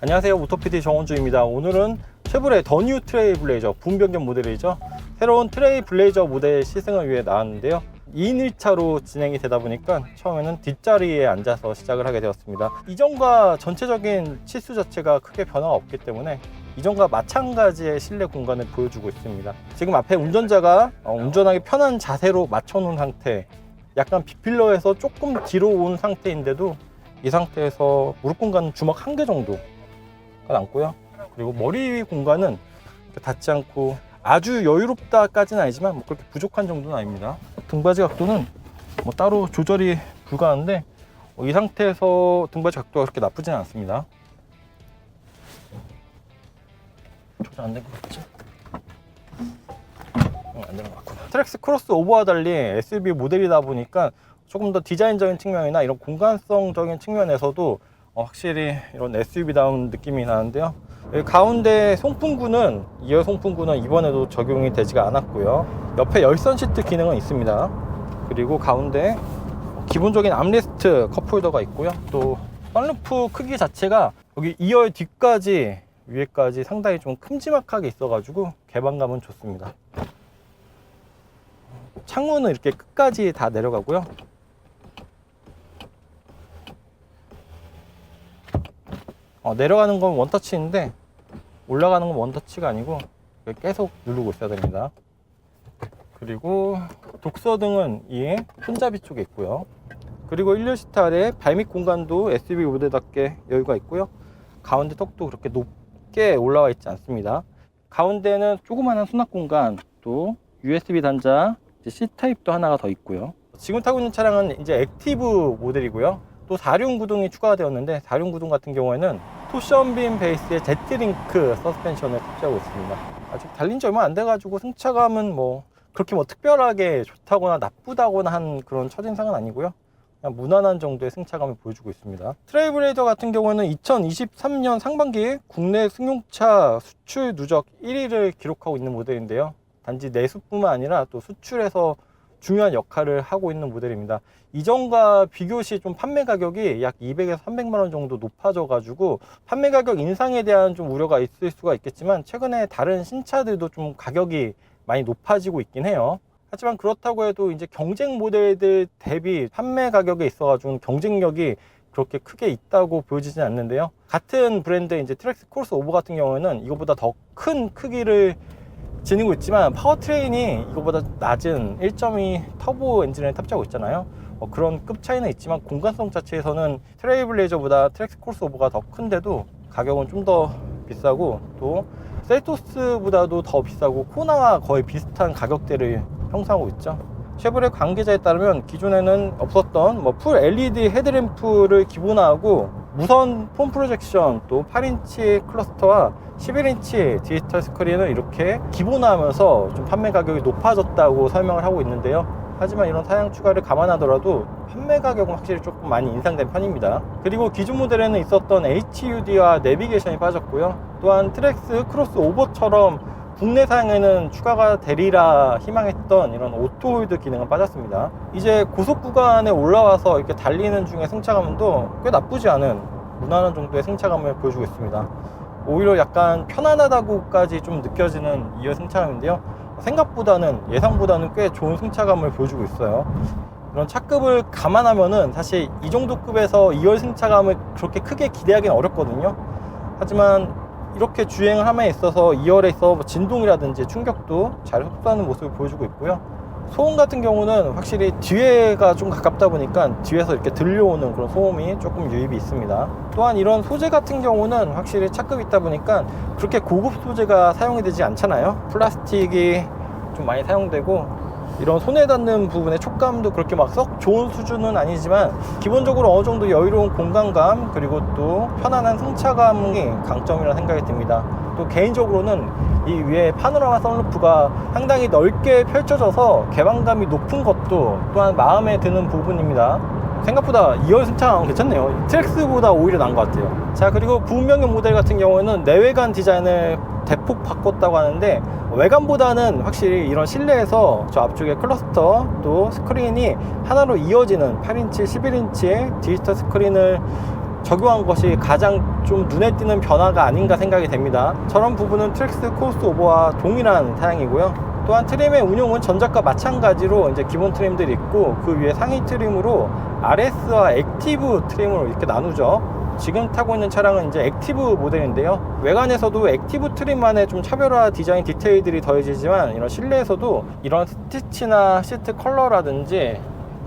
안녕하세요. 오토피디 정원주입니다. 오늘은 쉐보레 더 뉴 트레이 블레이저 붐변경 모델이죠. 새로운 트레이 블레이저 모델 시승을 위해 나왔는데요. 2인 1차로 진행이 되다 보니까 처음에는 뒷자리에 앉아서 시작을 하게 되었습니다. 이전과 전체적인 치수 자체가 크게 변화가 없기 때문에 이전과 마찬가지의 실내 공간을 보여주고 있습니다. 지금 앞에 운전자가 어, 운전하기 편한 자세로 맞춰놓은 상태 약간 비필러에서 조금 뒤로 온 상태인데도 이 상태에서 무릎 공간은 주먹 한 개 정도가 남고요. 그리고 머리 위 공간은 닿지 않고 아주 여유롭다까지는 아니지만 뭐 그렇게 부족한 정도는 아닙니다. 등받이 각도는 뭐 따로 조절이 불가한데 어, 이 상태에서 등받이 각도가 그렇게 나쁘진 않습니다. 조절 안 된 것? 어, 안 되는 것 같구나. 트랙스 크로스 오버와 달리 SUV 모델이다 보니까 조금 더 디자인적인 측면이나 이런 공간성적인 측면에서도 어, 확실히 이런 SUV다운 느낌이 나는데요. 가운데 송풍구는 2열 송풍구는 이번에도 적용이 되지가 않았고요. 옆에 열선 시트 기능은 있습니다. 그리고 가운데 기본적인 암레스트 컵홀더가 있고요. 또 썬루프 크기 자체가 여기 2열 뒤까지 위에까지 상당히 좀 큼지막하게 있어가지고 개방감은 좋습니다. 창문은 이렇게 끝까지 다 내려가고요. 어, 내려가는 건 원터치인데 올라가는 건 원터치가 아니고 계속 누르고 있어야 됩니다. 그리고 독서등은 이 손잡이 쪽에 있고요. 그리고 1열 시트 아래 발밑 공간도 SUV 모델답게 여유가 있고요. 가운데 턱도 그렇게 높게 올라와 있지 않습니다. 가운데는 조그마한 수납 공간 또 USB 단자 C 타입도 하나가 더 있고요. 지금 타고 있는 차량은 이제 액티브 모델이고요. 또 4륜 구동이 추가가 되었는데 4륜 구동 같은 경우에는 토션빔 베이스의 제트링크 서스펜션을 탑재하고 있습니다. 아직 달린 지 얼마 안 돼가지고 승차감은 뭐 그렇게 뭐 특별하게 좋다거나 나쁘다거나 한 그런 첫인상은 아니고요. 그냥 무난한 정도의 승차감을 보여주고 있습니다. 트레이블레이더 같은 경우는 2023년 상반기에 국내 승용차 수출 누적 1위를 기록하고 있는 모델인데요. 단지 내수뿐만 아니라 또 수출에서 중요한 역할을 하고 있는 모델입니다. 이전과 비교시 좀 판매 가격이 약 200에서 300만 원 정도 높아져 가지고 판매 가격 인상에 대한 좀 우려가 있을 수가 있겠지만 최근에 다른 신차들도 좀 가격이 많이 높아지고 있긴 해요. 하지만 그렇다고 해도 이제 경쟁 모델들 대비 판매 가격에 있어 가지고 경쟁력이 그렇게 크게 있다고 보여지진 않는데요. 같은 브랜드 이제 트랙스 크로스 오버 같은 경우에는 이거보다 더 큰 크기를 지니고 있지만 파워트레인이 이거보다 낮은 1.2 터보 엔진을 탑재하고 있잖아요. 어, 그런 급 차이는 있지만 공간성 자체에서는 트레이블레이저보다 트랙스 크로스 오버가 더 큰데도 가격은 좀 더 비싸고 또 셀토스보다도 더 비싸고 코나와 거의 비슷한 가격대를 형성하고 있죠. 쉐보레 관계자에 따르면 기존에는 없었던 뭐 풀 LED 헤드램프를 기본화하고 무선 폼 프로젝션 또 8인치 클러스터와 11인치 디지털 스크린을 이렇게 기본화하면서 좀 판매 가격이 높아졌다고 설명을 하고 있는데요. 하지만 이런 사양 추가를 감안하더라도 판매 가격은 확실히 조금 많이 인상된 편입니다. 그리고 기존 모델에는 있었던 HUD와 내비게이션이 빠졌고요. 또한 트랙스 크로스 오버처럼 국내 사양에는 추가가 되리라 희망했던 이런 오토홀드 기능은 빠졌습니다. 이제 고속 구간에 올라와서 이렇게 달리는 중에 승차감도 꽤 나쁘지 않은 무난한 정도의 승차감을 보여주고 있습니다. 오히려 약간 편안하다고까지 좀 느껴지는 2열 승차감인데요. 생각보다는 예상보다는 꽤 좋은 승차감을 보여주고 있어요. 이런 차급을 감안하면은 사실 이 정도 급에서 2열 승차감을 그렇게 크게 기대하기는 어렵거든요. 하지만 이렇게 주행을 함에 있어서 2열에서 뭐 진동이라든지 충격도 잘 흡수하는 모습을 보여주고 있고요. 소음 같은 경우는 확실히 뒤에가 좀 가깝다 보니까 뒤에서 이렇게 들려오는 그런 소음이 조금 유입이 있습니다. 또한 이런 소재 같은 경우는 확실히 차급이 있다 보니까 그렇게 고급 소재가 사용이 되지 않잖아요. 플라스틱이 좀 많이 사용되고 이런 손에 닿는 부분의 촉감도 그렇게 막 썩 좋은 수준은 아니지만 기본적으로 어느 정도 여유로운 공간감 그리고 또 편안한 승차감이 강점이라 생각이 듭니다. 또 개인적으로는 이 위에 파노라마 선루프가 상당히 넓게 펼쳐져서 개방감이 높은 것도 또한 마음에 드는 부분입니다. 생각보다 2열 승차감 괜찮네요. 트랙스보다 오히려 나은 것 같아요. 자, 그리고 부분변경 모델 같은 경우에는 내외관 디자인을 대폭 바꿨다고 하는데 외관보다는 확실히 이런 실내에서 저 앞쪽에 클러스터 또 스크린이 하나로 이어지는 8인치, 11인치의 디지털 스크린을 적용한 것이 가장 좀 눈에 띄는 변화가 아닌가 생각이 됩니다. 저런 부분은 트랙스 크로스 오버와 동일한 사양이고요. 또한 트림의 운용은 전작과 마찬가지로 이제 기본 트림들이 있고 그 위에 상위 트림으로 RS와 액티브 트림으로 이렇게 나누죠. 지금 타고 있는 차량은 이제 액티브 모델인데요. 외관에서도 액티브 트림만의 좀 차별화 디자인 디테일들이 더해지지만 이런 실내에서도 이런 스티치나 시트 컬러라든지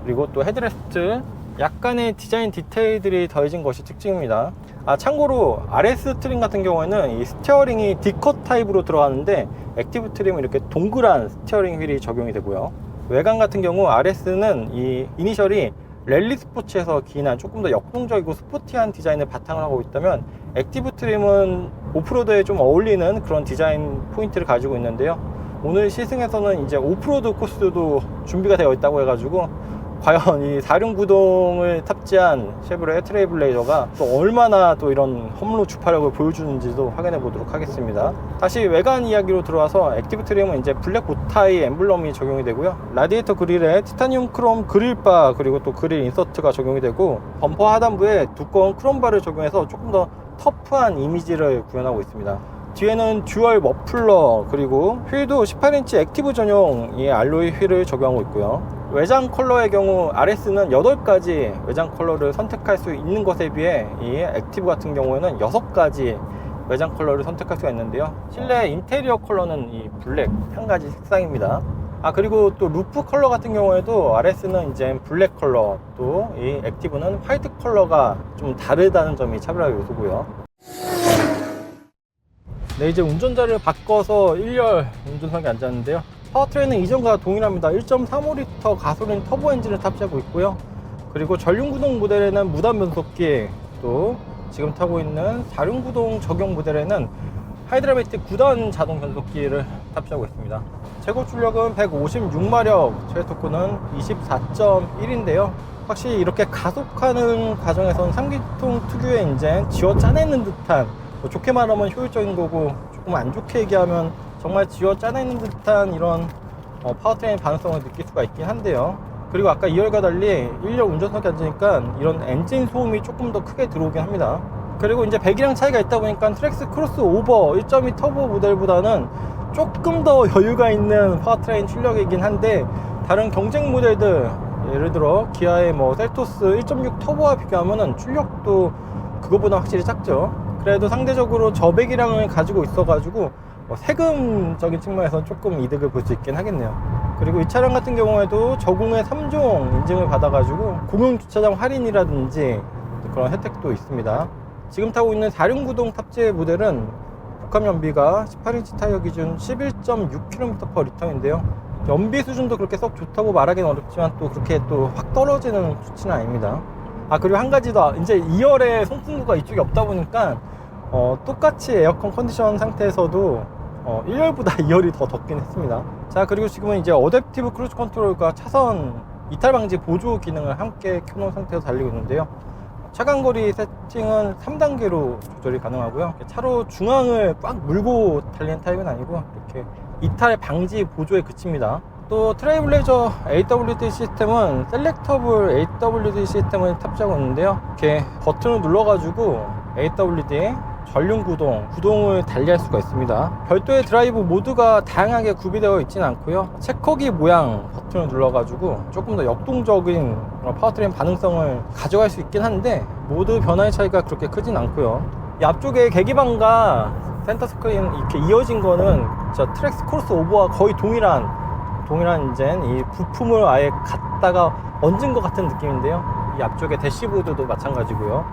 그리고 또 헤드레스트 약간의 디자인 디테일들이 더해진 것이 특징입니다. 아 참고로 RS 트림 같은 경우에는 이 스티어링이 D컷 타입으로 들어가는데 액티브 트림은 이렇게 동그란 스티어링 휠이 적용이 되고요. 외관 같은 경우 RS는 이 이니셜이 랠리 스포츠에서 기인한 조금 더 역동적이고 스포티한 디자인을 바탕을 하고 있다면 액티브 트림은 오프로드에 좀 어울리는 그런 디자인 포인트를 가지고 있는데요. 오늘 시승에서는 이제 오프로드 코스도 준비가 되어 있다고 해가지고 과연 이 사륜구동을 탑재한 쉐보레 트레이블레이저가 또 얼마나 또 이런 험로 주파력을 보여주는지도 확인해 보도록 하겠습니다. 다시 외관 이야기로 들어와서 액티브 트림은 이제 블랙 보타이 엠블럼이 적용이 되고요. 라디에이터 그릴에 티타늄 크롬 그릴바 그리고 또 그릴 인서트가 적용이 되고 범퍼 하단부에 두꺼운 크롬바를 적용해서 조금 더 터프한 이미지를 구현하고 있습니다. 뒤에는 듀얼 머플러 그리고 휠도 18인치 액티브 전용 이 알로이 휠을 적용하고 있고요. 외장 컬러의 경우 RS는 8가지 외장 컬러를 선택할 수 있는 것에 비해 이 액티브 같은 경우에는 6가지 외장 컬러를 선택할 수가 있는데요. 실내 인테리어 컬러는 이 블랙 한 가지 색상입니다. 아 그리고 또 루프 컬러 같은 경우에도 RS는 이제 블랙 컬러 또 이 액티브는 화이트 컬러가 좀 다르다는 점이 차별화 요소고요. 네, 이제 운전자를 바꿔서 1열 운전석에 앉았는데요. 파워트레인은 이전과 동일합니다. 1.35L 가솔린 터보 엔진을 탑재하고 있고요. 그리고 전륜구동 모델에는 무단 변속기, 또 지금 타고 있는 4륜구동 적용 모델에는 하이드라매틱 9단 자동 변속기를 탑재하고 있습니다. 최고 출력은 156마력, 최대 토크는 24.1인데요. 확실히 이렇게 가속하는 과정에선 3기통 특유의 이제 지어 짜내는 듯한 뭐 좋게 말하면 효율적인 거고 조금 안 좋게 얘기하면 정말 지어 짜내는 듯한 이런 어, 파워트레인 반응성을 느낄 수가 있긴 한데요. 그리고 아까 2열과 달리 1열 운전석에 앉으니까 이런 엔진 소음이 조금 더 크게 들어오긴 합니다. 그리고 이제 배기량 차이가 있다 보니까 트랙스 크로스 오버 1.2 터보 모델보다는 조금 더 여유가 있는 파워트레인 출력이긴 한데 다른 경쟁 모델들 예를 들어 기아의 뭐 셀토스 1.6 터보와 비교하면은 출력도 그거보다 확실히 작죠. 그래도 상대적으로 저배기량을 가지고 있어가지고 뭐 세금적인 측면에서 조금 이득을 볼 수 있긴 하겠네요. 그리고 이 차량 같은 경우에도 저공해 3종 인증을 받아가지고 공용 주차장 할인이라든지 그런 혜택도 있습니다. 지금 타고 있는 4륜구동 탑재 모델은 복합 연비가 18인치 타이어 기준 11.6km per 리터인데요. 연비 수준도 그렇게 썩 좋다고 말하기는 어렵지만 또 그렇게 또 확 떨어지는 수치는 아닙니다. 아 그리고 한 가지 더 이제 2열에 송풍구가 이쪽에 없다 보니까 어, 똑같이 에어컨 컨디션 상태에서도 어, 1열보다 2열이 더 덥긴 했습니다. 자 그리고 지금은 이제 어댑티브 크루즈 컨트롤과 차선 이탈 방지 보조 기능을 함께 켜놓은 상태에서 달리고 있는데요. 차간거리 세팅은 3단계로 조절이 가능하고요. 차로 중앙을 꽉 물고 달리는 타입은 아니고 이렇게 이탈 방지 보조에 그칩니다. 또 트레이블레이저 AWD 시스템은 셀렉터블 AWD 시스템을 탑재하고 있는데요. 이렇게 버튼을 눌러가지고 AWD에 전륜 구동, 구동을 달리할 수가 있습니다. 별도의 드라이브 모드가 다양하게 구비되어 있지는 않고요. 체커기 모양 버튼을 눌러가지고 조금 더 역동적인 파워트레인 반응성을 가져갈 수 있긴 한데 모드 변화의 차이가 그렇게 크진 않고요. 이 앞쪽에 계기판과 센터 스크린 이렇게 이어진 거는 저 트랙스 크로스 오버와 거의 동일한 동일한 이제 이 부품을 아예 갖다가 얹은 것 같은 느낌인데요. 이 앞쪽에 대시보드도 마찬가지고요.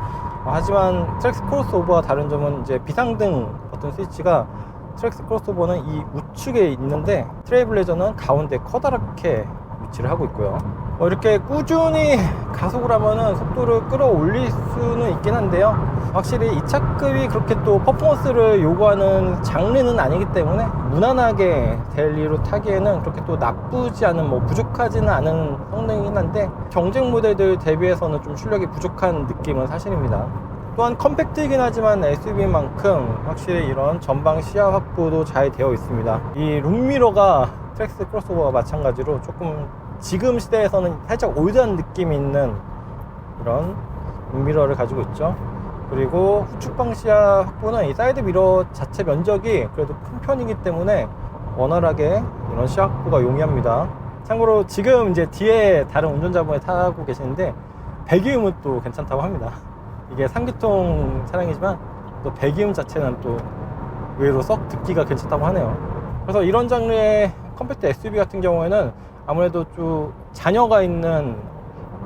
어, 하지만 트랙스 크로스오버와 다른 점은 이제 비상등 버튼 스위치가 트랙스 크로스오버는 이 우측에 있는데 트레이블레저는 가운데 커다랗게 위치를 하고 있고요. 어, 이렇게 꾸준히 가속을 하면은 속도를 끌어올릴 수는 있긴 한데요. 확실히 이 차급이 그렇게 또 퍼포먼스를 요구하는 장르는 아니기 때문에 무난하게 델리로 타기에는 그렇게 또 나쁘지 않은 뭐 부족하지는 않은 성능이긴 한데 경쟁 모델들 대비해서는 좀 출력이 부족한 느낌은 사실입니다. 또한 컴팩트이긴 하지만 SUV만큼 확실히 이런 전방 시야 확보도 잘 되어 있습니다. 이 룸미러가 트랙스 크로스오버와 마찬가지로 조금 지금 시대에서는 살짝 올드한 느낌이 있는 이런 윗미러를 가지고 있죠. 그리고 후측 방시야 확보는 이 사이드 미러 자체 면적이 그래도 큰 편이기 때문에 원활하게 이런 시야 확보가 용이합니다. 참고로 지금 이제 뒤에 다른 운전자분이 타고 계시는데 배기음은 또 괜찮다고 합니다. 이게 3기통 차량이지만 또 배기음 자체는 또 의외로 썩 듣기가 괜찮다고 하네요. 그래서 이런 장르의 컴팩트 SUV 같은 경우에는 아무래도 좀 자녀가 있는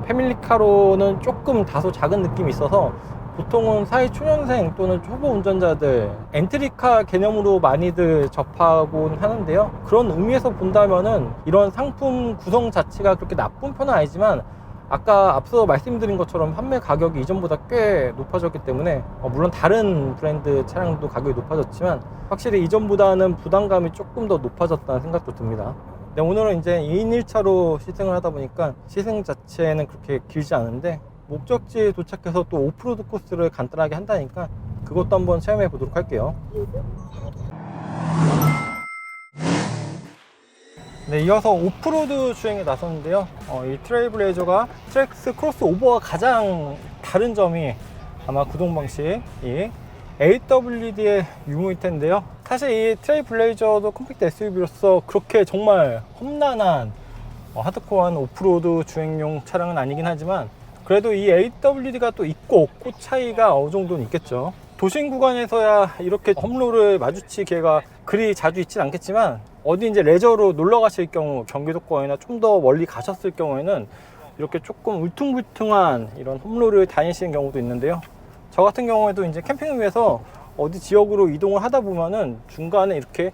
패밀리카로는 조금 다소 작은 느낌이 있어서 보통은 사회 초년생 또는 초보 운전자들 엔트리카 개념으로 많이들 접하곤 하는데요. 그런 의미에서 본다면은 이런 상품 구성 자체가 그렇게 나쁜 편은 아니지만 아까 앞서 말씀드린 것처럼 판매 가격이 이전보다 꽤 높아졌기 때문에 어, 물론 다른 브랜드 차량도 가격이 높아졌지만 확실히 이전보다는 부담감이 조금 더 높아졌다는 생각도 듭니다. 네, 오늘은 이제 2인 1차로 시승을 하다 보니까 시승 자체는 그렇게 길지 않은데 목적지에 도착해서 또 오프로드 코스를 간단하게 한다니까 그것도 한번 체험해 보도록 할게요. 네, 이어서 오프로드 주행에 나섰는데요. 어, 이 트레이블레이저가 트랙스 크로스 오버와 가장 다른 점이 아마 구동 방식, 이 AWD의 유무일 텐데요. 사실 이 트레이 블레이저도 컴팩트 SUV로서 그렇게 정말 험난한 어, 하드코어한 오프로드 주행용 차량은 아니긴 하지만 그래도 이 AWD가 또 있고 없고 차이가 어느 정도는 있겠죠. 도심 구간에서야 이렇게 험로를 마주칠 기회가 그리 자주 있진 않겠지만 어디 이제 레저로 놀러 가실 경우 경기도권이나 좀 더 멀리 가셨을 경우에는 이렇게 조금 울퉁불퉁한 이런 험로를 다니시는 경우도 있는데요. 저 같은 경우에도 이제 캠핑을 위해서 어디 지역으로 이동을 하다 보면은 중간에 이렇게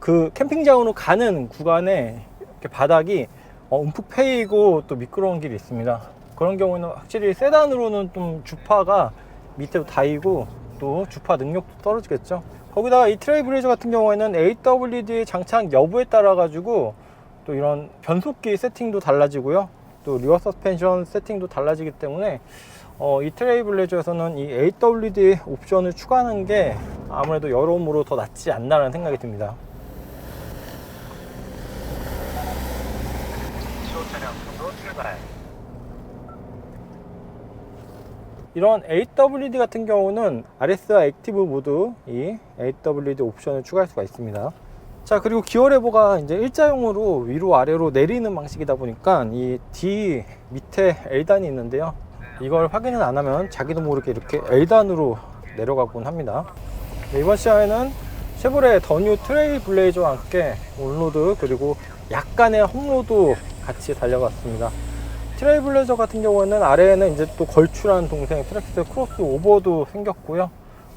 그 캠핑장으로 가는 구간에 이렇게 바닥이 어, 움푹 패이고 또 미끄러운 길이 있습니다. 그런 경우는 확실히 세단으로는 좀 주파가 밑에도 닿이고 또 주파 능력도 떨어지겠죠. 거기다가 이 트레이블레이저 같은 경우에는 AWD 장착 여부에 따라 가지고 또 이런 변속기 세팅도 달라지고요. 또 리어 서스펜션 세팅도 달라지기 때문에 어, 이 트레이블레이저에서는 이 AWD 옵션을 추가하는 게 아무래도 여러모로 더 낫지 않나라는 생각이 듭니다. 이런 AWD 같은 경우는 RS와 액티브 모두 이 AWD 옵션을 추가할 수가 있습니다. 자 그리고 기어 레버가 이제 일자형으로 위로 아래로 내리는 방식이다 보니까 이 D 밑에 L단이 있는데요. 이걸 확인을 안 하면 자기도 모르게 이렇게 L단으로 내려가곤 합니다. 네, 이번 시야에는 쉐보레 더뉴 트레이 블레이저와 함께 온로드 그리고 약간의 홈로드 같이 달려갔습니다. 트레이 블레저 같은 경우는 아래에는 이제 또 걸출한 동생 트랙스 크로스 오버도 생겼고요.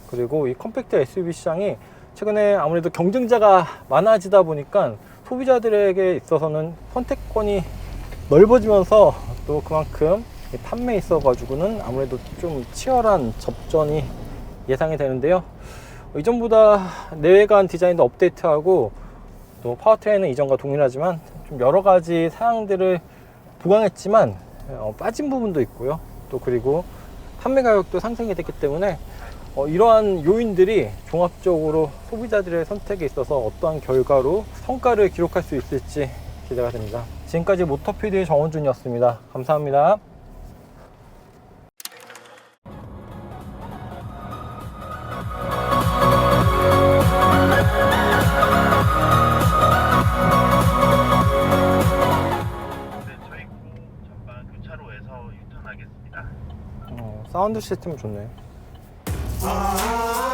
그리고 이 컴팩트 SUV 시장이 최근에 아무래도 경쟁자가 많아지다 보니까 소비자들에게 있어서는 선택권이 넓어지면서 또 그만큼 이 판매에 있어 가지고는 아무래도 좀 치열한 접전이 예상이 되는데요. 이전보다 내외관 디자인도 업데이트하고 또 파워트레인은 이전과 동일하지만 좀 여러 가지 사양들을 부강했지만 어, 빠진 부분도 있고요. 또 그리고 판매 가격도 상승이 됐기 때문에 어, 이러한 요인들이 종합적으로 소비자들의 선택에 있어서 어떠한 결과로 성과를 기록할 수 있을지 기대가 됩니다. 지금까지 모터피드의 정원준이었습니다. 감사합니다. 사운드 시스템 좋네. 아.